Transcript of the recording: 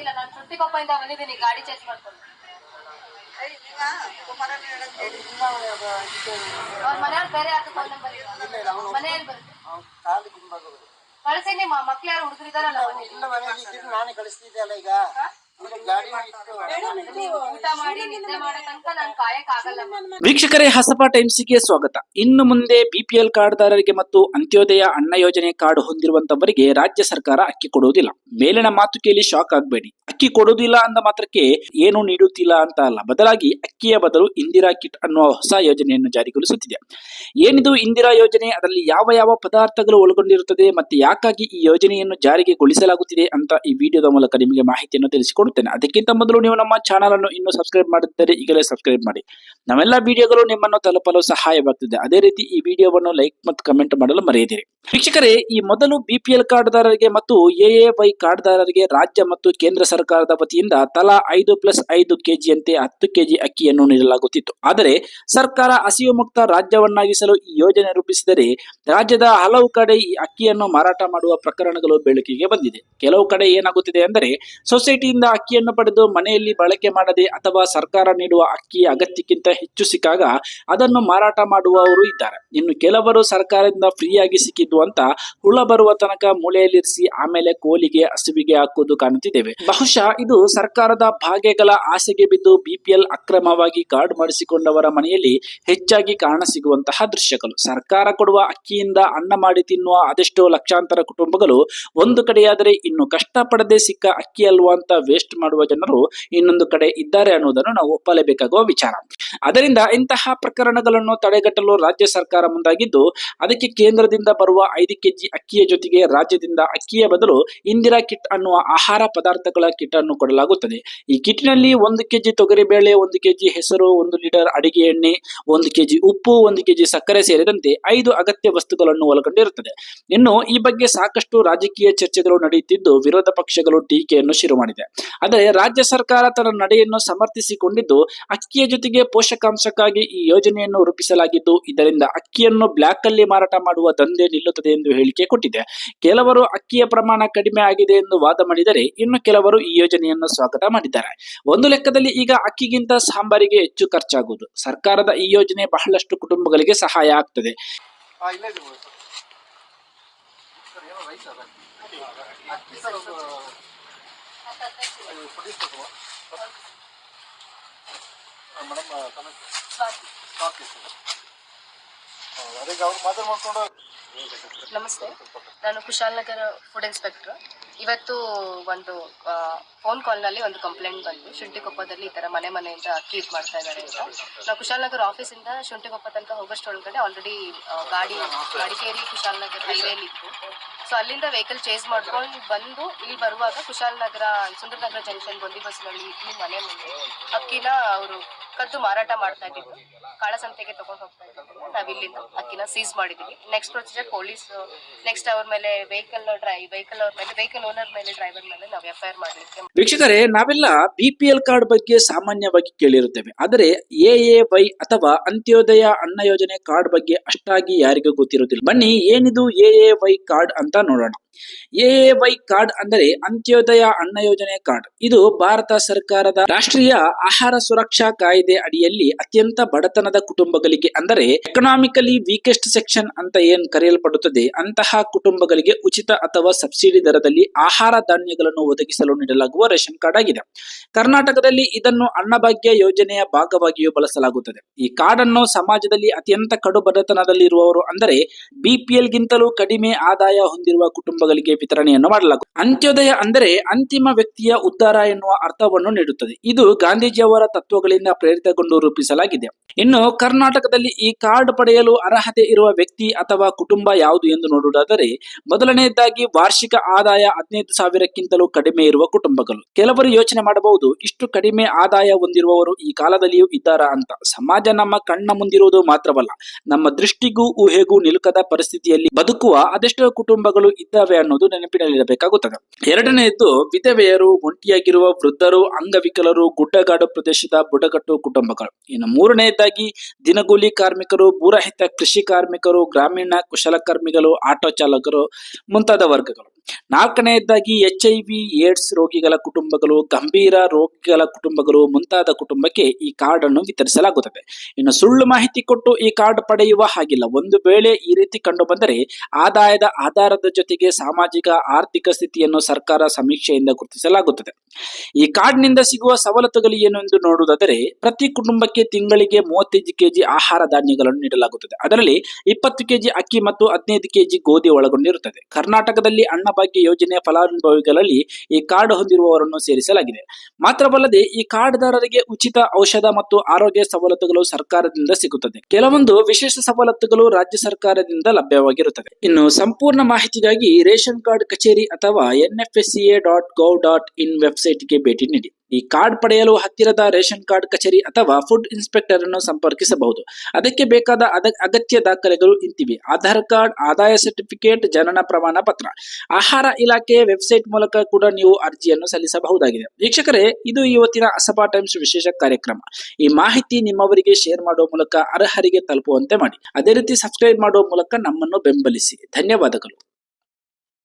ಬಂದಿಲ್ಲ ನಾನು ಶುಂಠಿಕೊಪ್ಪದಿಂದ ಬಂದಿದ್ದೀನಿ ಗಾಡಿ ಚೇಂಜ್ ಮಾಡ್ಕೊಂಡು. ಅವ್ರ ಮನೆಯವ್ರು ಬೇರೆ ಯಾವ್ದು ಫೋನ್ ನಂಬರ್ ಮನೆಯಲ್ಲಿ ಬರುತ್ತೆ. ಕಳ್ಸೀನಿ ಮಕ್ಳು ಯಾರು ಹುಡುಗರಿದಾರಲ್ಲ ನಾನೇ ಕಳಿಸ್ತಿದ್ದೆ ಅಲ್ಲ ಈಗ. ವೀಕ್ಷಕರೇ ಹಸಪ ಟೈಮ್ಸ್ಗೆ ಸ್ವಾಗತ. ಇನ್ನು ಮುಂದೆ ಬಿಪಿಎಲ್ ಕಾರ್ಡ್ದಾರರಿಗೆ ಮತ್ತು ಅಂತ್ಯೋದಯ ಅನ್ನ ಯೋಜನೆ ಕಾರ್ಡ್ ಹೊಂದಿರುವಂತವರಿಗೆ ರಾಜ್ಯ ಸರ್ಕಾರ ಅಕ್ಕಿ ಕೊಡುವುದಿಲ್ಲ. ಮೇಲಿನ ಮಾತು ಕೇಳಿ ಶಾಕ್ ಆಗಬೇಡಿ. ಅಕ್ಕಿ ಕೊಡುವುದಿಲ್ಲ ಅಂದ ಮಾತ್ರಕ್ಕೆ ಏನು ನೀಡುತ್ತಿಲ್ಲ ಅಂತ ಅಲ್ಲ. ಬದಲಾಗಿ ಅಕ್ಕಿಯ ಬದಲು ಇಂದಿರಾ ಕಿಟ್ ಅನ್ನುವ ಹೊಸ ಯೋಜನೆಯನ್ನು ಜಾರಿಗೊಳಿಸುತ್ತಿದೆ. ಏನಿದು ಇಂದಿರಾ ಯೋಜನೆ? ಅದರಲ್ಲಿ ಯಾವ ಯಾವ ಪದಾರ್ಥಗಳು ಒಳಗೊಂಡಿರುತ್ತದೆ ಮತ್ತೆ ಯಾಕಾಗಿ ಈ ಯೋಜನೆಯನ್ನು ಜಾರಿಗೆಗೊಳಿಸಲಾಗುತ್ತಿದೆ ಅಂತ ಈ ವಿಡಿಯೋದ ಮೂಲಕ ನಿಮಗೆ ಮಾಹಿತಿಯನ್ನು ತಿಳಿಸಿಕೊಡುತ್ತೇನೆ ಅದಕ್ಕಿಂತ ಮೊದಲು ನೀವು ನಮ್ಮ ಚಾನಲ್ ಅನ್ನು ಇನ್ನೂ ಸಬ್ಸ್ಕ್ರೈಬ್ ಮಾಡಿದ್ದರೆ ಈಗಲೇ ಸಬ್ಸ್ಕ್ರೈಬ್ ಮಾಡಿ. ನಮ್ಮೆಲ್ಲ ವಿಡಿಯೋಗಳು ನಿಮ್ಮನ್ನು ತಲುಪಲು ಸಹಾಯವಾಗುತ್ತದೆ ಅದೇ ರೀತಿ ಈ ವಿಡಿಯೋವನ್ನು ಲೈಕ್ ಮತ್ತು ಕಮೆಂಟ್ ಮಾಡಲು ಮರೆಯದಿರಿ. ವೀಕ್ಷಕರೇ, ಈ ಮೊದಲು ಬಿಪಿಎಲ್ ಕಾರ್ಡ್ದಾರರಿಗೆ ಮತ್ತು ಎಎವೈ ಕಾರ್ಡ್ದಾರರಿಗೆ ರಾಜ್ಯ ಮತ್ತು ಕೇಂದ್ರ ಸರ್ಕಾರದ ವತಿಯಿಂದ ತಲಾ ಐದು ಪ್ಲಸ್ ಐದು ಕೆಜಿಯಂತೆ ಹತ್ತು ಕೆಜಿ ಅಕ್ಕಿಯನ್ನು ನೀಡಲಾಗುತ್ತಿತ್ತು. ಆದರೆ, ಸರ್ಕಾರ ಹಸಿವು ಮುಕ್ತ ರಾಜ್ಯವನ್ನಾಗಿಸಲು ಈ ಯೋಜನೆ ರೂಪಿಸಿದರೆ ರಾಜ್ಯದ ಹಲವು ಕಡೆ ಈ ಅಕ್ಕಿಯನ್ನು ಮಾರಾಟ ಮಾಡುವ ಪ್ರಕರಣಗಳು ಬೆಳಕಿಗೆ ಬಂದಿದೆ. ಕೆಲವು ಕಡೆ ಏನಾಗುತ್ತಿದೆ ಅಂದರೆ ಸೊಸೈಟಿಯಿಂದ ಅಕ್ಕಿಯನ್ನು ಪಡೆದು ಮನೆಯಲ್ಲಿ ಬಳಕೆ ಮಾಡದೆ ಅಥವಾ ಸರ್ಕಾರ ನೀಡುವ ಅಕ್ಕಿ ಅಗತ್ಯಕ್ಕಿಂತ ಹೆಚ್ಚು ಸಿಕ್ಕಾಗ ಅದನ್ನು ಮಾರಾಟ ಮಾಡುವವರು ಇದ್ದಾರೆ. ಇನ್ನು ಕೆಲವರು ಸರ್ಕಾರದಿಂದ ಫ್ರೀಯಾಗಿ ಸಿಕ್ಕಿದ್ದು ಅಂತ ಹುಳ ಬರುವ ತನಕ ಮೂಳೆಯಲ್ಲಿರಿಸಿ ಆಮೇಲೆ ಕೋಲಿಗೆ, ಹಸುವಿಗೆ ಹಾಕುವುದು ಕಾಣುತ್ತಿದ್ದೇವೆ. ಬಹುಶಃ ಇದು ಸರ್ಕಾರದ ಭಾಗ್ಯಗಳ ಆಸೆಗೆ ಬಿದ್ದು ಬಿಪಿಎಲ್ ಅಕ್ರಮವಾಗಿ ಕಾರ್ಡ್ ಮಾಡಿಸಿಕೊಂಡವರ ಮನೆಯಲ್ಲಿ ಹೆಚ್ಚಾಗಿ ಕಾಣ ಸಿಗುವಂತಹ ದೃಶ್ಯಗಳು. ಸರ್ಕಾರ ಕೊಡುವ ಅಕ್ಕಿಯಿಂದ ಅನ್ನ ಮಾಡಿ ತಿನ್ನುವ ಅದೆಷ್ಟೋ ಲಕ್ಷಾಂತರ ಕುಟುಂಬಗಳು ಒಂದು ಕಡೆಯಾದರೆ ಇನ್ನು ಕಷ್ಟಪಡದೆ ಸಿಕ್ಕ ಅಕ್ಕಿ ಅಲ್ವಾ ಅಂತ ವೇಸ್ಟ್ ಮಾಡುವ ಜನರು ಇನ್ನೊಂದು ಕಡೆ ಇದ್ದಾರೆ ಅನ್ನೋದನ್ನು ನಾವು ಒಪ್ಪಲೇಬೇಕಾಗುವ ವಿಚಾರ. ಅದರಿಂದ ಇಂತಹ ಪ್ರಕರಣಗಳನ್ನು ತಡೆಗಟ್ಟಲು ರಾಜ್ಯ ಸರ್ಕಾರ ಮುಂದಾಗಿದ್ದು, ಅದಕ್ಕೆ ಕೇಂದ್ರದಿಂದ ಬರುವ ಐದು ಕೆಜಿ ಅಕ್ಕಿಯ ಜೊತೆಗೆ ರಾಜ್ಯದಿಂದ ಅಕ್ಕಿಯ ಬದಲು ಇಂದಿರಾ ಕಿಟ್ ಅನ್ನುವ ಆಹಾರ ಪದಾರ್ಥಗಳ ಕಿಟ್ ಅನ್ನು ಕೊಡಲಾಗುತ್ತದೆ. ಈ ಕಿಟ್ನಲ್ಲಿ ಒಂದು ಕೆಜಿ ತೊಗರಿಬೇಳೆ ಒಂದು ಕೆಜಿ ಹೆಸರು, ಒಂದು ಲೀಟರ್ ಅಡಿಗೆ ಎಣ್ಣೆ, ಒಂದು ಕೆಜಿ ಉಪ್ಪು, ಒಂದು ಕೆಜಿ ಸಕ್ಕರೆ ಸೇರಿದಂತೆ ಐದು ಅಗತ್ಯ ವಸ್ತುಗಳನ್ನು ಒಳಗೊಂಡಿರುತ್ತದೆ. ಇನ್ನು ಈ ಬಗ್ಗೆ ಸಾಕಷ್ಟು ರಾಜಕೀಯ ಚರ್ಚೆಗಳು ನಡೆಯುತ್ತಿದ್ದು, ವಿರೋಧ ಪಕ್ಷಗಳು ಟೀಕೆಯನ್ನು ಶುರು ಮಾಡಿದೆ. ಆದರೆ ರಾಜ್ಯ ಸರ್ಕಾರ ತನ್ನ ನಡೆಯನ್ನು ಸಮರ್ಥಿಸಿಕೊಂಡಿದ್ದು, ಅಕ್ಕಿಯ ಜೊತೆಗೆ ಪೋಷಕಾಂಶಕ್ಕಾಗಿ ಈ ಯೋಜನೆಯನ್ನು ರೂಪಿಸಲಾಗಿದ್ದು, ಇದರಿಂದ ಅಕ್ಕಿಯನ್ನು ಬ್ಲಾಕ್ ಅಲ್ಲಿ ಮಾರಾಟ ಮಾಡುವ ದಂಧೆ ನಿಲ್ಲುತ್ತದೆ ಎಂದು ಹೇಳಿಕೆ ಕೊಟ್ಟಿದೆ. ಕೆಲವರು ಅಕ್ಕಿಯ ಪ್ರಮಾಣ ಕಡಿಮೆ ಆಗಿದೆ ಎಂದು ವಾದ ಮಾಡಿದರೆ, ಇನ್ನು ಕೆಲವರು ಈ ಯೋಜನೆಯನ್ನು ಸ್ವಾಗತ ಮಾಡಿದ್ದಾರೆ. ಒಂದು ಲೆಕ್ಕದಲ್ಲಿ ಈಗ ಅಕ್ಕಿಗಿಂತ ಸಾಂಬಾರಿಗೆ ಹೆಚ್ಚು ಖರ್ಚಾಗುವುದು. ಸರ್ಕಾರದ ಈ ಯೋಜನೆ ಬಹಳಷ್ಟು ಕುಟುಂಬಗಳಿಗೆ ಸಹಾಯ ಆಗ್ತದೆ. ಇದೆ ಸರ್ ಅಕ್ಕಿ ಸರ್ ಒಂದು ಅದು ಪುಡಿಸ್ಬೇಕು ಮೇಡಮ್ ನಮಸ್ತೆ. ನಾನು ಕುಶಾಲನಗರ ಫುಡ್ ಇನ್ಸ್ಪೆಕ್ಟರ್ ಇವತ್ತು ಒಂದು ಫೋನ್ ಕಾಲ್ನಲ್ಲಿ ಒಂದು ಕಂಪ್ಲೇಂಟ್ ಬಂತು. ಶುಂಠಿಕೊಪ್ಪದಲ್ಲಿ ಈ ಥರ ಮನೆ ಮನೆಯಿಂದ ಅಕ್ಕಿ ಮಾಡ್ತಾ ಇದ್ದಾರೆ ಅಂತ. ನಾವು ಕುಶಾಲನಗರ ಆಫೀಸಿಂದ ಶುಂಠಿಕೊಪ್ಪ ತನಕ ಹೋಗೋಷ್ಟೊಳಗಡೆ ಆಲ್ರೆಡಿ ಗಾಡಿ ಮಡಿಕೇರಿ ಕುಶಾಲನಗರ ಹೈವೇಲಿ ಇತ್ತು. ಸೊ ಅಲ್ಲಿಂದ ವೆಹಿಕಲ್ ಚೇಸ್ ಮಾಡ್ಕೊಂಡು ಬಂದು ಇಲ್ಲಿ ಬರುವಾಗ ಕುಶಾಲನಗರ ಸುಂದರನಗರ ಜಂಕ್ಷನ್ ಗೊಂದಿ ಬಸ್ನಲ್ಲಿ ಇಲ್ಲಿ ಮನೆ ಮುಂದೆ ಅಕ್ಕಿನ ಅವರು ಕದ್ದು ಮಾರಾಟ ಮಾಡ್ತಾ ಇದ್ದಿದ್ದು. ಕಾಳಸಂತೆಗೆ ತಗೊಂಡು ಹೋಗ್ತಾ ಇದ್ದಾರೆ ನಾವು ಇಲ್ಲಿಂದ ಅಕ್ಕಿನ ಸೀಸ್ ಮಾಡಿದ್ದೀವಿ ನೆಕ್ಸ್ಟ್ ಪ್ರೊಸೀಜರ್ ಪೊಲೀಸ್ ನೆಕ್ಸ್ಟ್ ಅವ್ರ ಮೇಲೆ ವೆಹಿಕಲ್ ಡ್ರೈ ವೆಹಿಕಲ್ ಅವ್ರ ಮೇಲೆ ವೆಹಿಕಲ್ ಓನರ್ ಮೇಲೆ ಡ್ರೈವರ್ ಮೇಲೆ ನಾವು ಎಫ್ ಐ ಆರ್ ಮಾಡಲಿಕ್ಕೆ ವೀಕ್ಷಕರೇ, ನಾವೆಲ್ಲ ಬಿಪಿಎಲ್ ಕಾರ್ಡ್ ಬಗ್ಗೆ ಸಾಮಾನ್ಯವಾಗಿ ಕೇಳಿರುತ್ತೇವೆ. ಆದರೆ ಎ ಎ ವೈ ಅಥವಾ ಅಂತ್ಯೋದಯ ಅನ್ನ ಯೋಜನೆ ಕಾರ್ಡ್ ಬಗ್ಗೆ ಅಷ್ಟಾಗಿ ಯಾರಿಗೂ ಗೊತ್ತಿರುವುದಿಲ್ಲ. ಬನ್ನಿ, ಏನಿದು ಎ ಎ ವೈ ಕಾರ್ಡ್ ಅಂತ ನೋಡೋಣ. ಎ ವೈ ಕಾರ್ಡ್ ಅಂದರೆ ಅಂತ್ಯೋದಯ ಅನ್ನ ಯೋಜನೆ ಕಾರ್ಡ್. ಇದು ಭಾರತ ಸರ್ಕಾರದ ರಾಷ್ಟ್ರೀಯ ಆಹಾರ ಸುರಕ್ಷಾ ಕಾಯ್ದೆ ಅಡಿಯಲ್ಲಿ ಅತ್ಯಂತ ಬಡತನದ ಕುಟುಂಬಗಳಿಗೆ ಅಂದರೆ ಎಕನಾಮಿಕಲಿ ವೀಕೆಸ್ಟ್ ಸೆಕ್ಷನ್ ಅಂತ ಏನ್ ಕರೆಯಲ್ಪಡುತ್ತದೆ? ಅಂತಹ ಕುಟುಂಬಗಳಿಗೆ ಉಚಿತ ಅಥವಾ ಸಬ್ಸಿಡಿ ದರದಲ್ಲಿ ಆಹಾರ ಧಾನ್ಯಗಳನ್ನು ಒದಗಿಸಲು ನೀಡಲಾಗುವ ರೇಷನ್ ಕಾರ್ಡ್ ಆಗಿದೆ. ಕರ್ನಾಟಕದಲ್ಲಿ ಇದನ್ನು ಅನ್ನಭಾಗ್ಯ ಯೋಜನೆಯ ಭಾಗವಾಗಿಯೂ ಬಳಸಲಾಗುತ್ತದೆ. ಈ ಕಾರ್ಡ್ ಅನ್ನು ಸಮಾಜದಲ್ಲಿ ಅತ್ಯಂತ ಕಡು ಬಡತನದಲ್ಲಿರುವವರು ಅಂದರೆ ಬಿಪಿಎಲ್ ಗಿಂತಲೂ ಕಡಿಮೆ ಆದಾಯ ಹೊಂದಿರುವ ಕುಟುಂಬಗಳಿಗೆ ವಿತರಣೆಯನ್ನು ಮಾಡಲಾಗುತ್ತದೆ ಅಂತ್ಯೋದಯ ಅಂದರೆ ಅಂತಿಮ ವ್ಯಕ್ತಿಯ ಉದ್ಧಾರ ಎನ್ನುವ ಅರ್ಥವನ್ನು ನೀಡುತ್ತದೆ. ಇದು ಗಾಂಧೀಜಿಯವರ ತತ್ವಗಳಿಂದ ಪ್ರೇರಿತಗೊಂಡು ರೂಪಿಸಲಾಗಿದೆ. ಇನ್ನು ಕರ್ನಾಟಕದಲ್ಲಿ ಈ ಕಾರ್ಡ್ ಪಡೆಯಲು ಅರ್ಹತೆ ಇರುವ ವ್ಯಕ್ತಿ ಅಥವಾ ಕುಟುಂಬ ಯಾವುದು ಎಂದು ನೋಡುವುದಾದರೆ, ಮೊದಲನೆಯದಾಗಿ ವಾರ್ಷಿಕ ಆದಾಯ ಹದಿನೈದು ಸಾವಿರಕ್ಕಿಂತಲೂ ಕಡಿಮೆ ಇರುವ ಕುಟುಂಬಗಳು. ಕೆಲವರು ಯೋಚನೆ ಮಾಡಬಹುದು, ಇಷ್ಟು ಕಡಿಮೆ ಆದಾಯ ಹೊಂದಿರುವವರು ಈ ಕಾಲದಲ್ಲಿಯೂ ಇದ್ದಾರಾ ಅಂತ. ಸಮಾಜ ನಮ್ಮ ಕಣ್ಣ ಮುಂದಿರುವುದು ಮಾತ್ರವಲ್ಲ, ನಮ್ಮ ದೃಷ್ಟಿಗೂ ಊಹೆಗೂ ನಿಲುಕದ ಪರಿಸ್ಥಿತಿಯಲ್ಲಿ ಬದುಕುವ ಅದೆಷ್ಟೋ ಕುಟುಂಬಗಳು ಇದ್ದಾವೆ ಅನ್ನೋದು ನೆನಪಿನಲ್ಲಿರಬೇಕಾಗುತ್ತದೆ ಎರಡನೆಯದ್ದು, ವಿಧವೆಯರು ಒಂಟಿಯಾಗಿರುವ ವೃದ್ಧರು, ಅಂಗವಿಕಲರು, ಗುಡ್ಡಗಾಡು ಪ್ರದೇಶದ ಬುಡಕಟ್ಟು ಕುಟುಂಬಗಳು. ಇನ್ನು ಮೂರನೆಯದಾಗಿ ದಿನಗೂಲಿ ಕಾರ್ಮಿಕರು ಭೂರಹಿತ ಕೃಷಿ ಕಾರ್ಮಿಕರು, ಗ್ರಾಮೀಣ ಕುಶಲಕರ್ಮಿಗಳು, ಆಟೋ ಚಾಲಕರು ಮುಂತಾದ ವರ್ಗಗಳು. ನಾಲ್ಕನೆಯದಾಗಿ ಎಚ್ ಐ ವಿ ಏಡ್ಸ್ ರೋಗಿಗಳ ಕುಟುಂಬಗಳು, ಗಂಭೀರ ರೋಗಿಗಳ ಕುಟುಂಬಗಳು ಮುಂತಾದ ಕುಟುಂಬಕ್ಕೆ ಈ ಕಾರ್ಡ್ ಅನ್ನು ವಿತರಿಸಲಾಗುತ್ತದೆ. ಇನ್ನು ಸುಳ್ಳು ಮಾಹಿತಿ ಕೊಟ್ಟು ಈ ಕಾರ್ಡ್ ಪಡೆಯುವ ಹಾಗಿಲ್ಲ. ಒಂದು ವೇಳೆ ಈ ರೀತಿ ಕಂಡು ಬಂದರೆ ಆದಾಯದ ಆಧಾರದ ಜೊತೆಗೆ ಸಾಮಾಜಿಕ, ಆರ್ಥಿಕ ಸ್ಥಿತಿಯನ್ನು ಸರ್ಕಾರ ಸಮೀಕ್ಷೆಯಿಂದ ಗುರುತಿಸಲಾಗುತ್ತದೆ. ಈ ಕಾರ್ಡ್ನಿಂದ ಸಿಗುವ ಸವಲತ್ತುಗಳು ಏನು ಎಂದು ನೋಡುವುದಾದರೆ, ಪ್ರತಿ ಕುಟುಂಬಕ್ಕೆ ತಿಂಗಳಿಗೆ ಮೂವತ್ತೈದು ಕೆಜಿ ಆಹಾರ ಧಾನ್ಯಗಳನ್ನು ನೀಡಲಾಗುತ್ತದೆ. ಅದರಲ್ಲಿ ಇಪ್ಪತ್ತು ಕೆಜಿ ಅಕ್ಕಿ ಮತ್ತು ಹದಿನೈದು ಕೆಜಿ ಗೋಧಿ ಒಳಗೊಂಡಿರುತ್ತದೆ. ಕರ್ನಾಟಕದಲ್ಲಿ ಅನ್ನಭಾಗ್ಯ ಯೋಜನೆಯ ಫಲಾನುಭವಿಗಳಲ್ಲಿ ಈ ಕಾರ್ಡ್ ಹೊಂದಿರುವವರನ್ನು ಸೇರಿಸಲಾಗಿದೆ. ಮಾತ್ರವಲ್ಲದೆ ಈ ಕಾರ್ಡ್ದಾರರಿಗೆ ಉಚಿತ ಔಷಧ ಮತ್ತು ಆರೋಗ್ಯ ಸವಲತ್ತುಗಳು ಸರ್ಕಾರದಿಂದ ಸಿಗುತ್ತದೆ. ಕೆಲವೊಂದು ವಿಶೇಷ ಸವಲತ್ತುಗಳು ರಾಜ್ಯ ಸರ್ಕಾರದಿಂದ ಲಭ್ಯವಾಗಿರುತ್ತದೆ. ಇನ್ನು ಸಂಪೂರ್ಣ ಮಾಹಿತಿಗಾಗಿ ರೇಷನ್ ಕಾರ್ಡ್ ಕಚೇರಿ ಅಥವಾ ಎನ್ಎಫ್ಎಸ್ಸಿಎ ಡಾಟ್ ಗೌ ಡಾಟ್ ಇನ್ ವೆಬ್ಸೈಟ್ಗೆ ಭೇಟಿ ನೀಡಿ. ಈ ಕಾರ್ಡ್ ಪಡೆಯಲು ಹತ್ತಿರದ ರೇಷನ್ ಕಾರ್ಡ್ ಕಚೇರಿ ಅಥವಾ ಫುಡ್ ಇನ್ಸ್ಪೆಕ್ಟರ್ ಅನ್ನು ಸಂಪರ್ಕಿಸಬಹುದು. ಅದಕ್ಕೆ ಬೇಕಾದ ಅಗತ್ಯ ದಾಖಲೆಗಳು ಇಂತಿವೆ. ಆಧಾರ್ ಕಾರ್ಡ್, ಆದಾಯ ಸರ್ಟಿಫಿಕೇಟ್, ಜನನ ಪ್ರಮಾಣ ಪತ್ರ. ಆಹಾರ ಇಲಾಖೆಯ ವೆಬ್ಸೈಟ್ ಮೂಲಕ ಕೂಡ ನೀವು ಅರ್ಜಿಯನ್ನು ಸಲ್ಲಿಸಬಹುದಾಗಿದೆ. ವೀಕ್ಷಕರೇ, ಇದು ಇವತ್ತಿನ ಅಸಭಾ ಟೈಮ್ಸ್ ವಿಶೇಷ ಕಾರ್ಯಕ್ರಮ. ಈ ಮಾಹಿತಿ ನಿಮ್ಮವರಿಗೆ ಶೇರ್ ಮಾಡುವ ಮೂಲಕ ಅರ್ಹರಿಗೆ ತಲುಪುವಂತೆ ಮಾಡಿ. ಅದೇ ರೀತಿ ಸಬ್ಸ್ಕ್ರೈಬ್ ಮಾಡುವ ಮೂಲಕ ನಮ್ಮನ್ನು ಬೆಂಬಲಿಸಿ. ಧನ್ಯವಾದಗಳು.